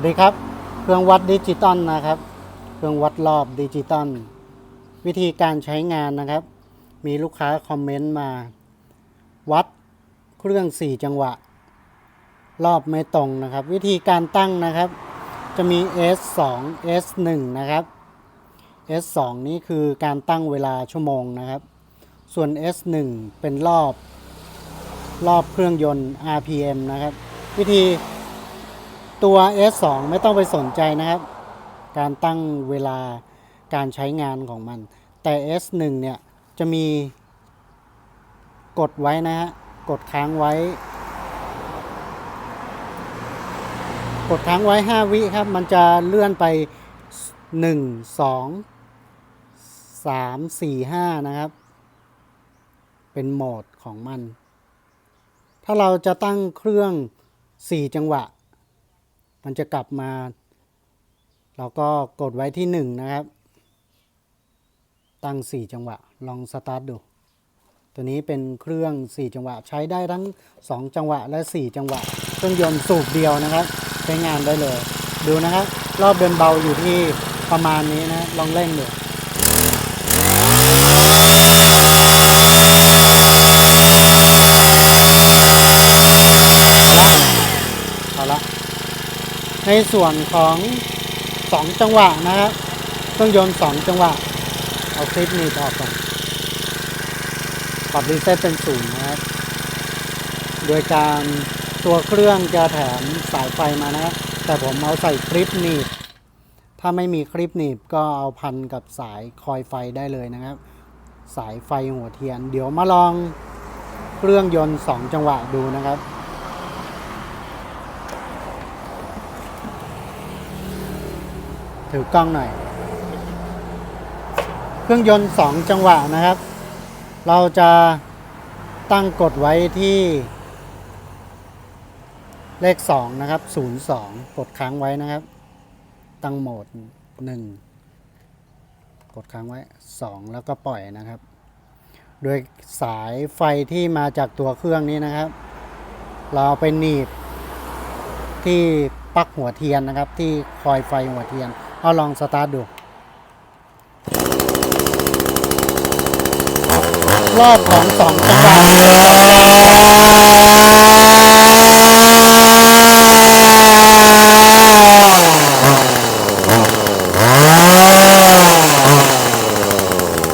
วัสดีครับ เครื่องวัดดิจิตอลนะครับ เครื่องวัดรอบดิจิตอลวิธีการใช้งานนะครับ มีลูกค้าคอมเมนต์มา วัดเครื่อง 4 จังหวะ รอบไม่ตรงนะครับ วิธีการตั้งนะครับ จะมี S2 S1 นะครับ S2 นี้คือการตั้งเวลาชั่วโมงนะครับ ส่วน S1 เป็นรอบ รอบเครื่องยนต์ RPM นะครับ วิธี ตัว S2 ไม่ต้องไปสนใจนะครับ การตั้งเวลาการใช้งานของมัน แต่ S1 เนี่ยจะมีกดไว้นะฮะ กดค้างไว้ กดค้างไว้ 5 วิครับ มันจะเลื่อนไป 1 2 3 4 5 นะครับ เป็นโหมดของมัน ถ้าเราจะตั้งเครื่อง 4 จังหวะ มันจะกลับมา เราก็กดไว้ที่ 1 นะครับ ตั้ง 4 จังหวะ ลองสตาร์ทดู ตัวนี้เป็นเครื่อง 4 จังหวะ ใช้ได้ทั้ง 2 จังหวะและ 4 จังหวะ เครื่องยนต์สูบเดียวนะครับ ใช้งานได้เลย ดูนะครับ รอบเดินเบาอยู่ที่ประมาณนี้นะ ลองเร่งดูเอาละ ในส่วนของ 2 จังหวะนะครับเครื่องยนต์ 2 จังหวะ เอาคลิปนี้ออกก่อนปรับรีเซ็ตเป็นศูนย์นะครับ โดยการตัวเครื่องจะแถมสายไฟมานะ แต่ผมเอาใส่คลิปหนีบ ถ้าไม่มีคลิปหนีบก็เอาพันกับสายคอยไฟได้เลยนะครับ สายไฟหัวเทียน เดี๋ยวมาลองเครื่องยนต์ 2 จังหวะดูนะครับ ถือกล้องหน่อย เครื่องยนต์ 2 จังหวะนะครับ เราจะตั้งกดไว้ที่เลข 2 นะครับ 02 กดค้างไว้นะครับ ตั้งโหมด 1 กดค้างไว้ 2 แล้วก็ปล่อยนะครับ โดยสายไฟที่มาจากตัวเครื่องนี้นะครับ เราไปหนีบที่ปลั๊กหัวเทียนนะครับ ที่คอยไฟหัวเทียน เอาลองสตาร์ทดู รอบของสองจังหวะ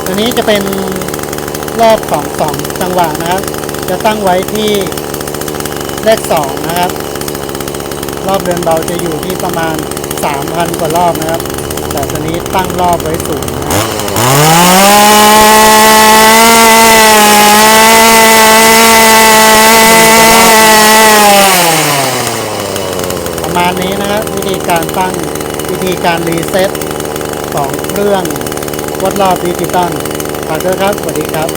ตัวนี้จะเป็นรอบของสองจังหวะนะครับ จะตั้งไว้ที่เลขสองนะครับ รอบเดินเบาจะอยู่ที่ประมาณ 3,000 กว่ารอบนะครับ แต่ตัวนี้ตั้งรอบไว้สูงประมาณนี้นะครับวิธีการตั้งวิธีการรีเซ็ตของเครื่องวัดรอบดิจิตอลฝากด้วยครับ สวัสดีครับ